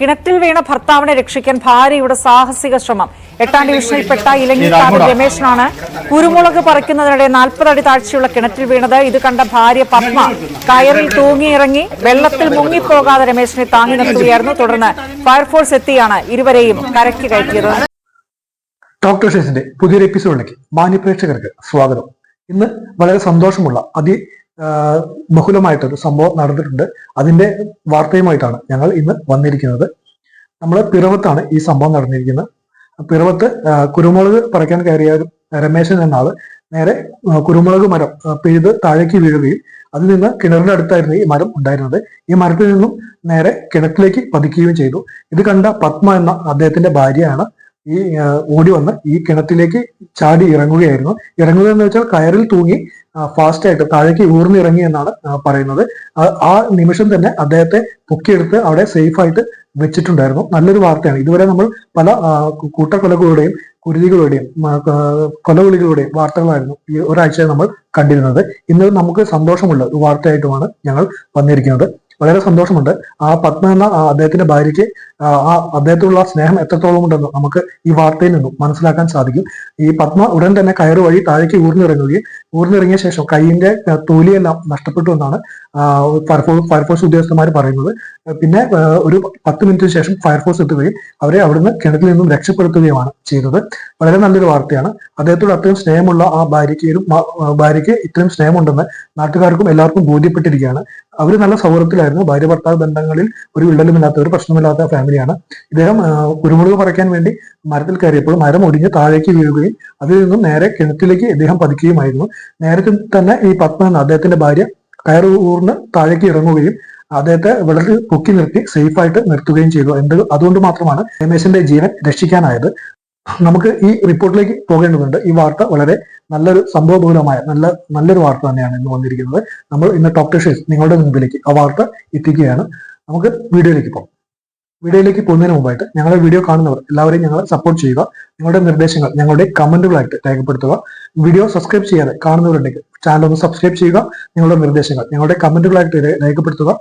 കിണറ്റിൽ വീണ ഭർത്താവിനെ രക്ഷിക്കാൻ ഭാര്യയുടെ സാഹസിക ശ്രമം. എട്ടാം ഡിവിഷനിൽപ്പെട്ട ഇലങ്ങിക്കാട് രമേശനാണ് കുരുമുളക് പറിക്കുന്നതിനിടെ നാൽപ്പത് അടി താഴ്ചയുള്ള കിണറ്റിൽ വീണത്. ഇത് കണ്ട ഭാര്യ പത്മ കയറിൽ തൂങ്ങിയിറങ്ങി വെള്ളത്തിൽ മുങ്ങിപ്പോകാതെ രമേശിനെ താങ്ങി നിർത്തുകയായിരുന്നു. തുടർന്ന് ഫയർഫോഴ്സ് എത്തിയാണ് ഇരുവരെയും കരയ്ക്ക് കയറ്റിയത്. ഡോക്ടർ ഷേസിന്റെ പുതിയൊരു എപ്പിസോഡിലേക്ക് മാന്യപ്രേക്ഷകർക്ക് സ്വാഗതം. ഇന്ന് വളരെ സന്തോഷമുള്ള അതി ബഹുലമായിട്ടൊരു സംഭവം നടന്നിട്ടുണ്ട്. അതിന്റെ വാർത്തയുമായിട്ടാണ് ഞങ്ങൾ ഇന്ന് വന്നിരിക്കുന്നത്. നമ്മൾ പിറവത്താണ് ഈ സംഭവം നടന്നിരിക്കുന്നത്. പിറവത്ത് കുരുമുളക് പറിക്കാൻ കയറിയ രമേശൻ എന്ന ആൾ നേരെ കുരുമുളക് മരം പെയ്ത് താഴേക്ക് വീഴുകയും അതിൽ നിന്ന് കിണറിന്റെ അടുത്തായിരുന്നു ഈ മരം ഉണ്ടായിരുന്നത്. ഈ മരത്തിൽ നിന്നും നേരെ കിണറ്റിലേക്ക് പതിക്കുകയും ചെയ്തു. ഇത് കണ്ട പത്മ എന്ന അദ്ദേഹത്തിന്റെ ഭാര്യയാണ് ഈ ഓടി വന്ന് ഈ കിണറ്റിലേക്ക് ചാടി ഇറങ്ങുകയായിരുന്നു. ഇറങ്ങുക എന്ന് വെച്ചാൽ കയറിൽ തൂങ്ങി ഫാസ്റ്റ് ആയിട്ട് താഴേക്ക് ഊർന്നിറങ്ങി എന്നാണ് പറയുന്നത്. ആ- നിമിഷം തന്നെ അദ്ദേഹത്തെ പൊക്കിയെടുത്ത് അവിടെ സേഫ് ആയിട്ട് വെച്ചിട്ടുണ്ടായിരുന്നു. നല്ലൊരു വാർത്തയാണ്. ഇതുവരെ നമ്മൾ പല കൂട്ടക്കൊലകളുടെയും കുരുതികളുടെയും കൊലവിളികളുടെയും വാർത്തകളായിരുന്നു ഈ ഒരാഴ്ച നമ്മൾ കണ്ടിരുന്നത്. ഇന്ന് നമുക്ക് സന്തോഷമുള്ള ഒരു വാർത്തയായിട്ടുമാണ് ഞങ്ങൾ വന്നിരിക്കുന്നത്. വളരെ സന്തോഷമുണ്ട്. ആ പത്മ എന്ന അദ്ദേഹത്തിന്റെ ഭാര്യയ്ക്ക് ആ അദ്ദേഹത്തോടുള്ള സ്നേഹം എത്രത്തോളം ഉണ്ടെന്ന് നമുക്ക് ഈ വാർത്തയിൽ നിന്നും മനസ്സിലാക്കാൻ സാധിക്കും. ഈ പത്മ ഉടൻ തന്നെ കയറു വഴി താഴേക്ക് ഊർന്നിറങ്ങുകയും ഊർന്നിറങ്ങിയ ശേഷം കൈയിന്റെ തോലിയെല്ലാം നഷ്ടപ്പെട്ടു എന്നാണ് ഫയർഫോഴ്സ് ഫയർഫോഴ്സ് ഉദ്യോഗസ്ഥന്മാർ പറയുന്നത്. പിന്നെ ഒരു പത്ത് മിനിറ്റിന് ശേഷം ഫയർഫോഴ്സ് എത്തുകയും അവരെ അവിടുന്ന് കിണറ്റിൽ നിന്നും രക്ഷപ്പെടുത്തുകയുമാണ് ചെയ്തത്. വളരെ നല്ലൊരു വാർത്തയാണ്. അദ്ദേഹത്തോട് അത്രയും സ്നേഹമുള്ള ആ ഭാര്യയ്ക്ക് ഭാര്യയ്ക്ക് ഇത്രയും സ്നേഹമുണ്ടെന്ന് നാട്ടുകാർക്കും എല്ലാവർക്കും ബോധ്യപ്പെട്ടിരിക്കുകയാണ്. അവർ നല്ല സൗഹൃദത്തിലായിരുന്നു. ഭാര്യ ഭർത്താവ് ബന്ധങ്ങളിൽ ഒരു വിള്ളലുമില്ലാത്ത ഒരു പ്രശ്നമില്ലാത്ത ഫാമിലിയാണ്. ഇദ്ദേഹം കുരുമുളക് പറിക്കാൻ വേണ്ടി മരത്തിൽ കയറിയപ്പോൾ മരം ഒടിഞ്ഞ് താഴേക്ക് വീഴുകയും അതിൽ നിന്നും നേരെ കിണറ്റിലേക്ക് ഇദ്ദേഹം പതിക്കുകയുമായിരുന്നു. നേരത്തെ തന്നെ ഈ പത്മ എന്ന അദ്ദേഹത്തിന്റെ ഭാര്യ കയറു ഊർന്ന് താഴേക്ക് ഇറങ്ങുകയും അദ്ദേഹത്തെ വെള്ളത്തിൽ പൊക്കി നിർത്തി സേഫായിട്ട് നിർത്തുകയും ചെയ്തു. എന്ത് അതുകൊണ്ട് മാത്രമാണ് രമേശിന്റെ ജീവൻ രക്ഷിക്കാനായത്. നമുക്ക് ഈ റിപ്പോർട്ടിലേക്ക് പോകേണ്ടതുണ്ട്. ഈ വാർത്ത വളരെ നല്ലൊരു സംഭവബഹുലമായ നല്ല നല്ലൊരു വാർത്ത തന്നെയാണ് ഇന്ന് വന്നിരിക്കുന്നത്. നമ്മൾ ഇന്ന് ടോപ് ടെഷേഴ്സ് നിങ്ങളുടെ മുമ്പിലേക്ക് ആ വാർത്ത എത്തിക്കുകയാണ്. നമുക്ക് വീഡിയോയിലേക്ക് പോകാം. വീഡിയോയിലേക്ക് പോകുന്നതിന് മുമ്പായിട്ട് ഞങ്ങളുടെ വീഡിയോ കാണുന്നവർ എല്ലാവരെയും ഞങ്ങളെ സപ്പോർട്ട് ചെയ്യുക. നിങ്ങളുടെ നിർദ്ദേശങ്ങൾ ഞങ്ങളുടെ കമന്റുകളായിട്ട് രേഖപ്പെടുത്തുക. വീഡിയോ സബ്സ്ക്രൈബ് ചെയ്യാതെ കാണുന്നവരുണ്ടെങ്കിൽ ചാനൽ ഒന്ന് സബ്സ്ക്രൈബ് ചെയ്യുക. നിങ്ങളുടെ നിർദ്ദേശങ്ങൾ ഞങ്ങളുടെ കമന്റുകളായിട്ട് രേഖപ്പെടുത്തുക.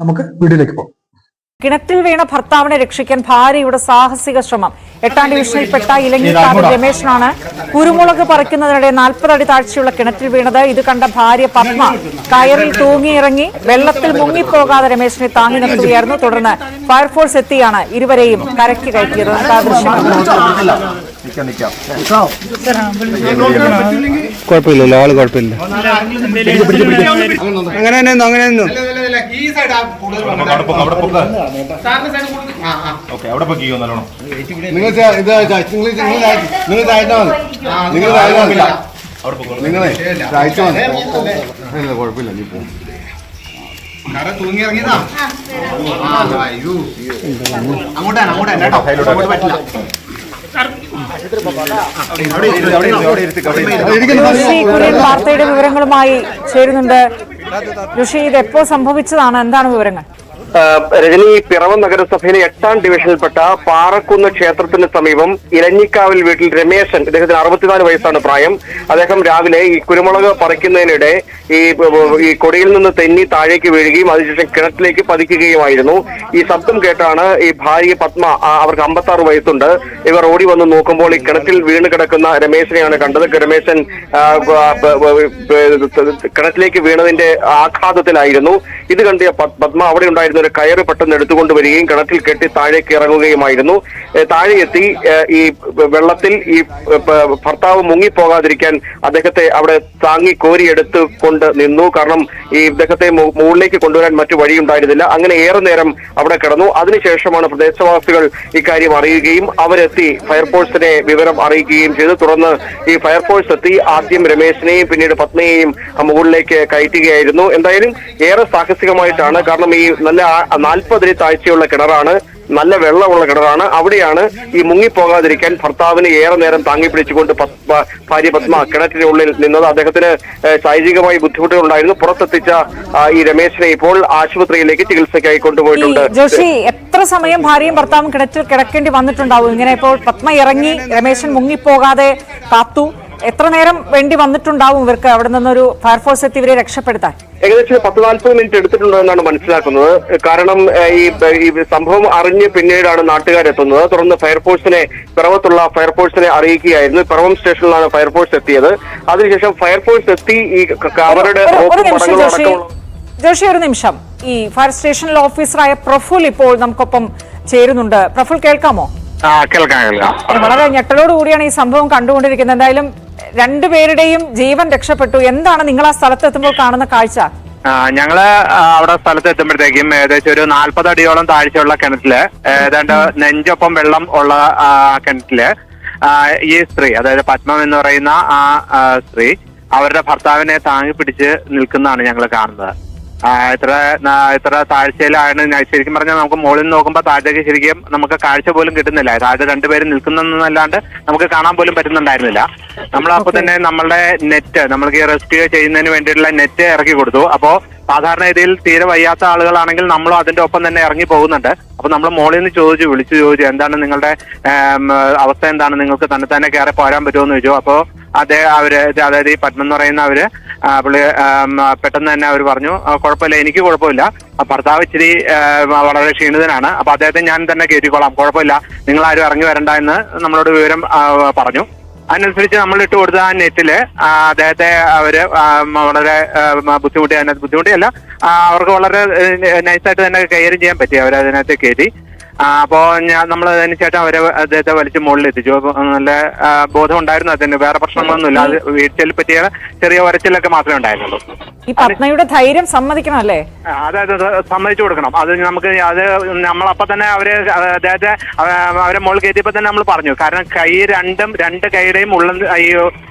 നമുക്ക് വീഡിയോയിലേക്ക് പോകാം. കിണറ്റിൽ വീണ ഭർത്താവിനെ രക്ഷിക്കാൻ ഭാര്യയുടെ സാഹസിക ശ്രമം. എട്ടാം ഡിവിഷനിൽപ്പെട്ട ഇലങ്ങിക്കാരൻ രമേശനാണ്. കുരുമുളക് പറിക്കുന്നതിനിടെ നാൽപ്പത് അടി താഴ്ചയുള്ള കിണറ്റിൽ വീണത്. ഇത് കണ്ട ഭാര്യ പത്മ കയറിൽ തൂങ്ങിയിറങ്ങി വെള്ളത്തിൽ മുങ്ങിപ്പോകാതെ രമേശിനെ താങ്ങി നിർത്തുകയായിരുന്നു. തുടർന്ന് ഫയർഫോഴ്സ് എത്തിയാണ് ഇരുവരെയും കരയ്ക്ക് കയറ്റിയത്. നിക്കാം കുഴപ്പമില്ലല്ലോ ആൾ കുഴപ്പമില്ല. അങ്ങനെ തന്നെ അങ്ങനെ നിന്നു. ഈ സൈഡ് ആ അവിടെ പൊക്ക്, അവിടെ സൈഡ് കൂടുതൽ ആ ആ. അവിടെ പൊക്കിയോ നല്ലോണം. നിങ്ങൾ ഇത് നിങ്ങൾ നിങ്ങൾ നിങ്ങൾ താഴ്ത്താ മതി. നിങ്ങൾ താഴ്ത്താ നിങ്ങളെ മതി. ഇല്ല കുഴപ്പമില്ല നീ പോകും കര തൂങ്ങി ഇറങ്ങിയതാ? ആ അയ്യോ അങ്ങോട്ടാണ് അങ്ങോട്ടാണ് കേട്ടോ. അങ്ങോട്ട് പറ്റില്ല. വാർത്തയുടെ വിവരങ്ങളുമായി ചേരുന്നുണ്ട്. ഋഷി ഇത് എപ്പോ സംഭവിച്ചതാണ്? എന്താണ് വിവരങ്ങൾ? രജനി പിറവം നഗരസഭയിലെ എട്ടാം ഡിവിഷനിൽപ്പെട്ട പാറക്കുന്ന് ക്ഷേത്രത്തിന് സമീപം ഇലഞ്ഞിക്കാവിൽ വീട്ടിൽ രമേശൻ ഇദ്ദേഹത്തിന് അറുപത്തിനാല് വയസ്സാണ് പ്രായം. അദ്ദേഹം രാവിലെ ഈ കുരുമുളക് പറിക്കുന്നതിനിടെ ഈ ഈ കൊടിയിൽ നിന്ന് തെന്നി താഴേക്ക് വീഴുകയും അതിനുശേഷം കിണറ്റിലേക്ക് പതിക്കുകയുമായിരുന്നു. ഈ ശബ്ദം കേട്ടാണ് ഈ ഭാര്യ പത്മ അവർക്ക് അമ്പത്താറ് വയസ്സുണ്ട്. ഇവർ ഓടി വന്ന് നോക്കുമ്പോൾ ഈ കിണറ്റിൽ വീണ് കിടക്കുന്ന രമേശനെയാണ് കണ്ടത്. രമേശൻ കിണറ്റിലേക്ക് വീണതിന്റെ ആഘാതത്തിലായിരുന്നു. ഇത് കണ്ട് പത്മ അവിടെ ഉണ്ടായിരുന്ന ഒരു കയറ് പെട്ടെന്ന് എടുത്തുകൊണ്ട് വരികയും കിണറ്റിൽ കെട്ടി താഴേക്ക് ഇറങ്ങുകയുമായിരുന്നു. താഴെ എത്തി ഈ വെള്ളത്തിൽ ഈ ഭർത്താവ് മുങ്ങിപ്പോകാതിരിക്കാൻ അദ്ദേഹത്തെ അവിടെ താങ്ങി കോരിയെടുത്ത് കൊണ്ട് നിന്നു. കാരണം ഈ ഇദ്ദേഹത്തെ മുകളിലേക്ക് കൊണ്ടുവരാൻ മറ്റു വഴിയുണ്ടായിരുന്നില്ല. അങ്ങനെ ഏറെ നേരം അവിടെ കിടന്നു. അതിനുശേഷമാണ് പ്രദേശവാസികൾ ഇക്കാര്യം അറിയുകയും അവരെത്തി ഫയർഫോഴ്സിനെ വിവരം അറിയിക്കുകയും ചെയ്തു. തുടർന്ന് ഈ ഫയർഫോഴ്സ് എത്തി. ആദ്യം രമേശിനെയും പിന്നീട് പത്നിയെയും മുകളിലേക്ക് കയറ്റുകയായിരുന്നു. എന്തായാലും ഏറെ സാഹസികമായിട്ടാണ്. കാരണം ഈ നല്ല നാൽപ്പതിരി താഴ്ചയുള്ള കിണറാണ്. നല്ല വെള്ളമുള്ള കിണറാണ്. അവിടെയാണ് ഈ മുങ്ങിപ്പോകാതിരിക്കാൻ ഭർത്താവിന് ഏറെ നേരം താങ്ങി പിടിച്ചുകൊണ്ട് ഭാര്യ പത്മ കിണറ്റിനുള്ളിൽ നിന്നത്. അദ്ദേഹത്തിന് ശാരീരികമായി ബുദ്ധിമുട്ടുകൾ ഉണ്ടായിരുന്നു പുറത്തെത്തിച്ച ഈ രമേശിനെ ഇപ്പോൾ ആശുപത്രിയിലേക്ക് ചികിത്സയ്ക്കായി കൊണ്ടുപോയിട്ടുണ്ട്. ജോഷി എത്ര സമയം ഭാര്യയും ഭർത്താവും കിണറ്റിൽ കിടക്കേണ്ടി വന്നിട്ടുണ്ടാവും? ഇങ്ങനെ ഇപ്പോൾ പത്മ ഇറങ്ങി രമേശൻ മുങ്ങിപ്പോകാതെ കാത്തു. എത്ര നേരം വേണ്ടി വന്നിട്ടുണ്ടാവും ഇവർക്ക്? അവിടെ നിന്നൊരു ഫയർഫോഴ്സ് എത്തി ഇവരെ രക്ഷപ്പെടുത്താൻ. ഏകദേശം പത്ത് നാൽപ്പത് മിനിറ്റ് എടുത്തിട്ടുണ്ടെന്നാണ് മനസ്സിലാക്കുന്നത്. കാരണം ഈ ഈ സംഭവം അറിഞ്ഞ് പിന്നീടാണ് നാട്ടുകാരെത്തുന്നത്. തുടർന്ന് ഫയർഫോഴ്സിനെ പിറവത്തുള്ള ഫയർഫോഴ്സിനെ അറിയിക്കുകയായിരുന്നു. പിറവം സ്റ്റേഷനിലാണ് ഫയർഫോഴ്സ് എത്തിയത്. അതിനുശേഷം ഫയർഫോഴ്സ് എത്തി ഈ അവരുടെ ജോഷി. ഒരു നിമിഷം. ഈ ഫയർ സ്റ്റേഷനിൽ ഓഫീസറായ പ്രഫുൽ ഇപ്പോൾ നമുക്കൊപ്പം ചേരുന്നുണ്ട്. പ്രഫുൽ കേൾക്കാമോ? ആ കേൾക്കാം കേൾക്കാം. വളരെ ഞെട്ടലോടുകൂടിയാണ് ഈ സംഭവം കണ്ടുകൊണ്ടിരിക്കുന്നത്. എന്തായാലും രണ്ടുപേരുടെയും ജീവൻ രക്ഷപ്പെട്ടു. എന്താണ് നിങ്ങൾ ആ സ്ഥലത്തെത്തുമ്പോൾ കാണുന്ന കാഴ്ച? ഞങ്ങൾ അവിടെ സ്ഥലത്ത് എത്തുമ്പോഴത്തേക്കും ഏകദേശം ഒരു നാൽപ്പത് അടിയോളം താഴ്ചയുള്ള കിണറ്റിൽ ഏതാണ്ട് നെഞ്ചൊപ്പം വെള്ളം ഉള്ള കിണറ്റിൽ ഈ സ്ത്രീ അതായത് പത്മം എന്ന് പറയുന്ന ആ, സ്ത്രീ അവരുടെ ഭർത്താവിനെ താങ്ങി പിടിച്ച് നിൽക്കുന്നതാണ് ഞങ്ങൾ കാണുന്നത്. ആ, ഇത്ര ന- ഇത്ര താഴ്ചയിലാണ് ഞാൻ ശരിക്കും പറഞ്ഞാൽ നമുക്ക് മുകളിൽ നിന്ന് നോക്കുമ്പോൾ താഴത്തേക്ക് ശരിക്കും നമുക്ക് കാഴ്ച പോലും കിട്ടുന്നില്ല. താഴെ രണ്ടുപേരും നിൽക്കുന്നതെന്നല്ലാണ്ട് നമുക്ക് കാണാൻ പോലും പറ്റുന്നുണ്ടായിരുന്നില്ല. നമ്മൾ അപ്പോൾ തന്നെ നമ്മളുടെ നെറ്റ് നമ്മൾക്ക് ഈ റെസ്ക്യൂ ചെയ്യുന്നതിന് വേണ്ടിയിട്ടുള്ള നെറ്റ് ഇറക്കി കൊടുത്തു. അപ്പോൾ സാധാരണ രീതിയിൽ തീരെ വയ്യാത്ത ആളുകളാണെങ്കിൽ നമ്മളും അതിന്റെ ഒപ്പം തന്നെ ഇറങ്ങി പോകുന്നുണ്ട്. അപ്പൊ നമ്മൾ മോളിൽ നിന്ന് ചോദിച്ചു വിളിച്ചു ചോദിച്ചു എന്താണ് നിങ്ങളുടെ അവസ്ഥ എന്താണ്? നിങ്ങൾക്ക് തന്നെ തന്നെ കയറി പോരാൻ പറ്റുമോ എന്ന് ചോദിച്ചു. അപ്പോൾ അതേ അവർ അതായത് ഈ പത്മെന്ന് പറയുന്ന അവർ പുള്ളി പെട്ടെന്ന് തന്നെ അവർ പറഞ്ഞു കുഴപ്പമില്ല എനിക്ക് കുഴപ്പമില്ല. ഭർത്താവ് ഇച്ചിരി വളരെ ക്ഷീണിതനാണ്. അപ്പൊ അദ്ദേഹത്തെ ഞാൻ തന്നെ കയറ്റിക്കോളാം കുഴപ്പമില്ല. നിങ്ങൾ ആരും ഇറങ്ങി വരണ്ട എന്ന് നമ്മളോട് വിവരം പറഞ്ഞു. അതിനനുസരിച്ച് നമ്മൾ ഇട്ട് കൊടുത്ത ആ നെറ്റിൽ അദ്ദേഹത്തെ അവർ വളരെ ബുദ്ധിമുട്ടി അതിനകത്ത് ബുദ്ധിമുട്ടിയല്ല. അവർക്ക് വളരെ നൈസായിട്ട് തന്നെ കൈകാര്യം ചെയ്യാൻ പറ്റി. അവർ അതിനകത്ത് കയറ്റി. ആ, അപ്പോ ഞാൻ നമ്മൾ അതിന് ശേഷം അവരെ അദ്ദേഹത്തെ വലിച്ച് മുകളിൽ എത്തിച്ചു അപ്പൊ നല്ല ബോധം ഉണ്ടായിരുന്നു അതിന്. വേറെ പ്രശ്നങ്ങളൊന്നുമില്ല. അത് വീഴ്ചയിൽ പറ്റിയ ചെറിയ ഉരച്ചിലൊക്കെ മാത്രമേ ഉണ്ടായിരുന്നുള്ളൂ. ഈ പത്മയുടെ ധൈര്യം സമ്മതിക്കണം അല്ലേ? അതായത് സമ്മതിച്ചു കൊടുക്കണം. അത് നമുക്ക് അത് നമ്മളപ്പോ തന്നെ അവർ അദ്ദേഹത്തെ അവരെ മുകളിൽ കയറ്റിയപ്പോ തന്നെ നമ്മൾ പറഞ്ഞു. കാരണം കൈ രണ്ടും രണ്ട് കൈയുടെയും ഉള്ളം ഈ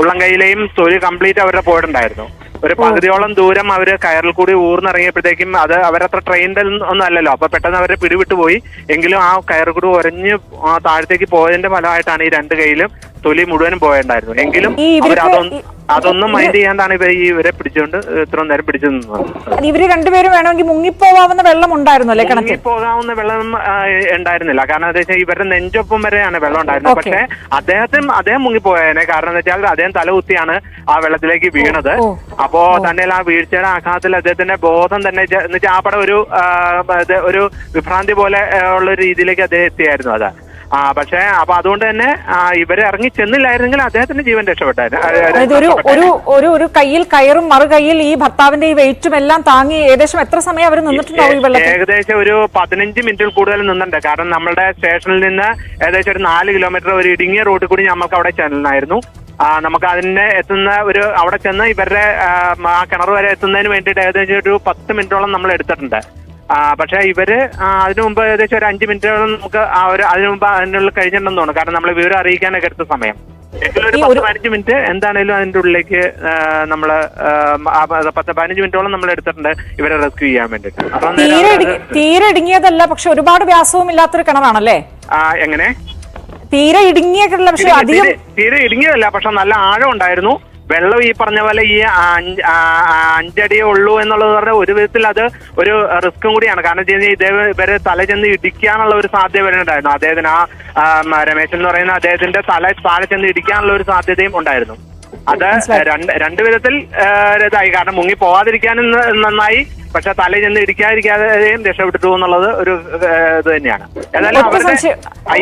ഉള്ളം കൈയിലെയും തൊലി കംപ്ലീറ്റ് അവരുടെ പോയിട്ടുണ്ടായിരുന്നു ഒരു പകുതിയോളം ദൂരം അവർ കയറിൽ കൂടി ഊർന്നിറങ്ങിയപ്പോഴത്തേക്കും അത് അവരത്ര ട്രെയിൻഡ് ഒന്നും അല്ലല്ലോ. അപ്പൊ പെട്ടെന്ന് അവരെ പിടിവിട്ടു പോയി എങ്കിലും ആ കയറിൽ കൂടി ഉരഞ്ഞ് ആ താഴത്തേക്ക് പോയതിന്റെ ഫലമായിട്ടാണ് ഈ രണ്ട് കൈയിലും തൊലി മുഴുവനും പോയണ്ടായിരുന്നു എങ്കിലും ഈ ഇവർക്ക് അതൊന്നും ഈ- അതൊന്നും മൈൻഡ് ചെയ്യാണ്ടാണ് ഇവർ ഈ ഇവരെ പിടിച്ചുകൊണ്ട് ഇത്രയും നേരം പിടിച്ചു നിന്നത് ഇവർ രണ്ടുപേരും വേണമെങ്കിൽ മുങ്ങിപ്പോവാവുന്ന വെള്ളം ഉണ്ടായിരുന്നു അല്ലേ കിണറ്റിൽ പോകാവുന്ന വെള്ളം ആ, ഉണ്ടായിരുന്നില്ല. കാരണം എന്താ വെച്ചാൽ ഇവരുടെ നെഞ്ചൊപ്പം വരെയാണ് വെള്ളം ഉണ്ടായിരുന്നത്. Okay. അദ്ദേഹത്തിനും അദ്ദേഹത്തിന് അദ്ദേഹം മുങ്ങിപ്പോയതിനെ കാരണം എന്താ വെച്ചാൽ അദ്ദേഹം തലകുത്തിയാണ് ആ വെള്ളത്തിലേക്ക് വീണത്. ഓ. അപ്പോ തന്നെ ആ വീഴ്ചയുടെ ആഘാതത്തിൽ അദ്ദേഹത്തിന്റെ ബോധം തന്നെ എന്ന് വെച്ചാൽ ആ പടം ഒരു ആ, ഇത് ഒരു വിഭ്രാന്തി പോലെ ആ, ഉള്ള ഒരു രീതിയിലേക്ക് അദ്ദേഹം എത്തിയായിരുന്നു അത്. ആ പക്ഷേ അപ്പൊ അതുകൊണ്ട് തന്നെ ഇവരെ ഇറങ്ങി ചെന്നില്ലായിരുന്നെങ്കിൽ അദ്ദേഹത്തിന്റെ ജീവൻ രക്ഷപ്പെട്ടായിരുന്നു. ഒരു ഒരു ഒരു ഒരു കയ്യിൽ കയറും മറു കയ്യിൽ ഈ ഭർത്താവിന്റെ ഈ വെയിറ്റും എല്ലാം താങ്ങി ഏകദേശം എത്ര സമയം അവർ നിന്നിട്ടുണ്ടാവും ഈ വെള്ളത്തിൽ? ഏകദേശം ഒരു പതിനഞ്ച് മിനിറ്റിൽ കൂടുതൽ നിന്നുണ്ട് കാരണം നമ്മുടെ സ്റ്റേഷനിൽ നിന്ന് ഏകദേശം ഒരു നാല് കിലോമീറ്റർ ഒരു ഇടുങ്ങിയ റോഡിൽ കൂടി നമുക്ക് അവിടെ ചെല്ലണമായിരുന്നു ആ, നമുക്ക് അതിന്റെ എത്തുന്ന ഒരു അവിടെ ചെന്ന് ഇവരുടെ ആ, കിണർ വരെ എത്തുന്നതിന് വേണ്ടിയിട്ട് ഏകദേശം ഒരു പത്ത് മിനിറ്റോളം നമ്മൾ എടുത്തിട്ടുണ്ട്. പക്ഷേ ഇവർ അതിനു മുമ്പ് ഏകദേശം ഒരു അഞ്ച് മിനിറ്റോളം നമുക്ക് ആ ഒരു അതിനു മുമ്പ് അതിനുള്ളിൽ കഴിഞ്ഞിട്ടുണ്ടെന്ന് തോന്നുന്നു. കാരണം നമ്മൾ വിവരം അറിയിക്കാനൊക്കെ എടുത്ത സമയം. ഒരു പത്ത് പതിനഞ്ച് മിനിറ്റ് എന്താണേലും അതിന്റെ ഉള്ളിലേക്ക് നമ്മൾ പത്ത് പതിനഞ്ച് മിനിറ്റോളം നമ്മൾ എടുത്തിട്ടുണ്ട് ഇവരെ റെസ്ക്യൂ ചെയ്യാൻ വേണ്ടിട്ട് തീരെ ഇടുങ്ങിയതല്ല പക്ഷെ ഒരുപാട് വ്യാസവും ഇല്ലാത്തൊരു കിണറാണല്ലേ? ആ, എങ്ങനെ? തീരെ ഇടുങ്ങിയ തീരെ ഇടുങ്ങിയതല്ല പക്ഷെ നല്ല ആഴം ഉണ്ടായിരുന്നു. വെള്ളം ഈ പറഞ്ഞ പോലെ ഈ അഞ്ചടിയേ ഉള്ളൂ എന്നുള്ളത് പറഞ്ഞാൽ ഒരു വിധത്തിൽ അത് ഒരു റിസ്ക്കും കൂടിയാണ്. കാരണം വെച്ച് കഴിഞ്ഞാൽ ഇതേ ഇവരെ തല ചെന്ന് ഇടിക്കാനുള്ള ഒരു സാധ്യത വരുന്നുണ്ടായിരുന്നു അദ്ദേഹത്തിന് ആ രമേശ് രമേശൻ എന്ന് പറയുന്ന അദ്ദേഹത്തിന്റെ തല താഴെ ചെന്ന് ഇടിക്കാനുള്ള ഒരു സാധ്യതയും ഉണ്ടായിരുന്നു. അത് രണ്ട് രണ്ട് വിധത്തിൽ ഇതായി. കാരണം മുങ്ങി പോവാതിരിക്കാനും നന്നായി. പക്ഷെ തല ചെന്ന് ഇടിക്കാതിരിക്കാതെയും രക്ഷപ്പെട്ടു എന്നുള്ളത് ഒരു ഇത് തന്നെയാണ്. ഏതായാലും അവരുടെ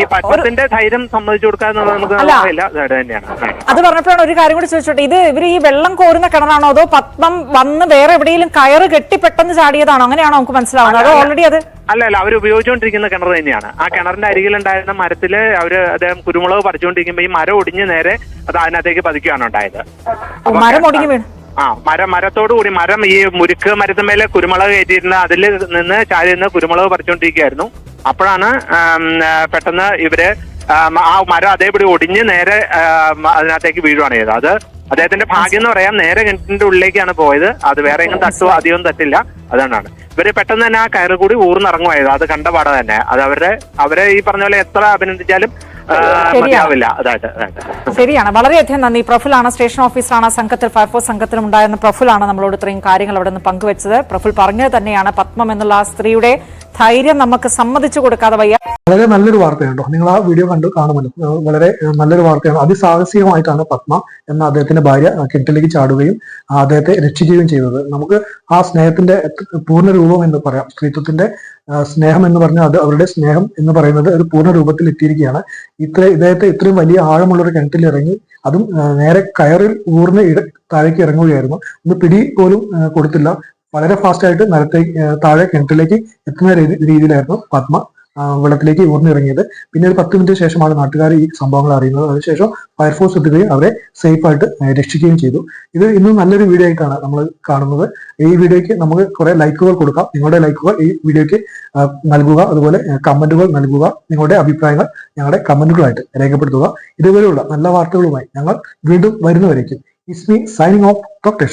ഈ പറ്റത്തിന്റെ ധൈര്യം സമ്മതിച്ചു കൊടുക്കാന്നുള്ളത് നമുക്ക്. അറിയില്ല തന്നെയാണ്. അത് പറഞ്ഞപ്പോഴാണ് ഒരു കാര്യം കൂടി ചോദിച്ചോട്ടെ. ഇത് ഇവർ ഈ വെള്ളം കോരുന്ന കിണറാണോ അതോ പത്മം വന്ന് വേറെ എവിടെയെങ്കിലും കയറ് കെട്ടി പെട്ടെന്ന് ചാടിയതാണോ? അങ്ങനെയാണോ നമുക്ക് മനസ്സിലാവുന്നത്? അതോ ഓൾറെഡി അത് അല്ല അല്ല. അവർ ഉപയോഗിച്ചുകൊണ്ടിരിക്കുന്ന കിണർ തന്നെയാണ്. ആ കിണറിന്റെ അരികിലുണ്ടായിരുന്ന മരത്തിൽ അവർ അദ്ദേഹം കുരുമുളക് പറിച്ചുകൊണ്ടിരിക്കുമ്പോൾ ഈ മരം ഒടിഞ്ഞ് നേരെ അത് അതിനകത്തേക്ക് പതിക്കുകയാണ് ഉണ്ടായത്. മരം ഒടിഞ്ഞു വീണു. ആ മരം മരത്തോടു കൂടി മരം ഈ മുരുക്ക് മരത്തുമേലെ കുരുമുളക് കയറ്റിയിരുന്ന അതിൽ നിന്ന് ചാരി നിന്ന് കുരുമുളക് പറിച്ചുകൊണ്ടിരിക്കുകയായിരുന്നു അപ്പോഴാണ് പെട്ടെന്ന് ഇവർ ആം, മരം അതേപടി ഒടിഞ്ഞ് നേരെ അതിനകത്തേക്ക് വീഴുവാണ് ചെയ്തത്. അത് അദ്ദേഹത്തിന്റെ ഭാഗ്യം എന്ന് പറയാം നേരെ കിണറ്റിന്റെ ഉള്ളിലേക്കാണ് പോയത്. അത് വേറെ എങ്ങും തട്ടുവോ അധികം തട്ടില്ല. അതുകൊണ്ടാണ് ഇവർ പെട്ടെന്ന് തന്നെ ആ കയറ് കൂടി ഊർന്നിറങ്ങുമായത് അത് കണ്ട പാടെ തന്നെ. അത് അവരുടെ അവരെ ഈ പറഞ്ഞ പോലെ എത്ര അഭിനന്ദിച്ചാലും ശരിയാണ്. വളരെയധികം നന്ദി. പ്രഫുലാണ് സ്റ്റേഷൻ ഓഫീസറാണ്. സംഘത്തിൽ ഫയർഫോഴ്സ് സംഘത്തിലും ഉണ്ടായിരുന്ന പ്രഫുലാണ് നമ്മളോട് ഇത്രയും കാര്യങ്ങൾ അവിടെ നിന്ന് പങ്കുവച്ചത്. പ്രഫുൽ പറഞ്ഞത് തന്നെയാണ്. പത്മം എന്നുള്ള ആ സ്ത്രീയുടെ ധൈര്യം നമുക്ക് സമ്മതിച്ചു കൊടുക്കാതെ വയ്യ. വളരെ നല്ലൊരു വാർത്തയാണ് നിങ്ങൾ ആ വീഡിയോ കണ്ടു കാണുമല്ലോ. വളരെ നല്ലൊരു വാർത്തയാണ്. അതിസാഹസികമായിട്ടാണ് പത്മ എന്ന അദ്ദേഹത്തിന്റെ ഭാര്യ കെട്ടിലേക്ക് ചാടുകയും അദ്ദേഹത്തെ രക്ഷിക്കുകയും ചെയ്തത്. നമുക്ക് ആ സ്നേഹത്തിന്റെ പൂർണ രൂപം എന്ന് പറയാം. സ്ത്രീത്വത്തിന്റെ സ്നേഹം എന്ന് പറഞ്ഞാൽ അത് അവരുടെ സ്നേഹം എന്ന് പറയുന്നത് ഒരു പൂർണ രൂപത്തിൽ എത്തിയിരിക്കുകയാണ്. ഇത്ര ഇദ്ദേഹത്തെ ഇത്രയും വലിയ ആഴമുള്ള ഒരു കിണറ്റിൽ ഇറങ്ങി അതും നേരെ കയറിൽ ഊർന്ന് താഴേക്ക് ഇറങ്ങുകയായിരുന്നു. ഒന്ന് പിടി പോലും കൊടുത്തില്ല. വളരെ ഫാസ്റ്റായിട്ട് നിലത്തേക്ക് താഴെ കിണറ്റിലേക്ക് എത്തുന്ന രീതിയിലായിരുന്നു പത്മ. വെള്ളത്തിലേക്ക് ഊർന്നിറങ്ങിയത്. പിന്നെ ഒരു പത്ത് മിനിറ്റ് ശേഷമാണ് നാട്ടുകാർ ഈ സംഭവങ്ങൾ അറിയുന്നത്. അതിനുശേഷം ഫയർഫോഴ്സ് എത്തുകയും അവരെ സേഫ് ആയിട്ട് രക്ഷിക്കുകയും ചെയ്തു. ഇത് ഇന്ന് നല്ലൊരു വീഡിയോ ആയിട്ടാണ് നമ്മൾ കാണുന്നത്. ഈ വീഡിയോയ്ക്ക് നമുക്ക് കുറെ ലൈക്കുകൾ കൊടുക്കാം. നിങ്ങളുടെ ലൈക്കുകൾ ഈ വീഡിയോയ്ക്ക് നൽകുക. അതുപോലെ കമന്റുകൾ നൽകുക. നിങ്ങളുടെ അഭിപ്രായങ്ങൾ ഞങ്ങളുടെ കമന്റുകളായിട്ട് രേഖപ്പെടുത്തുക. ഇതുവരെയുള്ള നല്ല വാർത്തകളുമായി ഞങ്ങൾ വീണ്ടും വരുന്നവരേക്കും. Ismi signing off doctor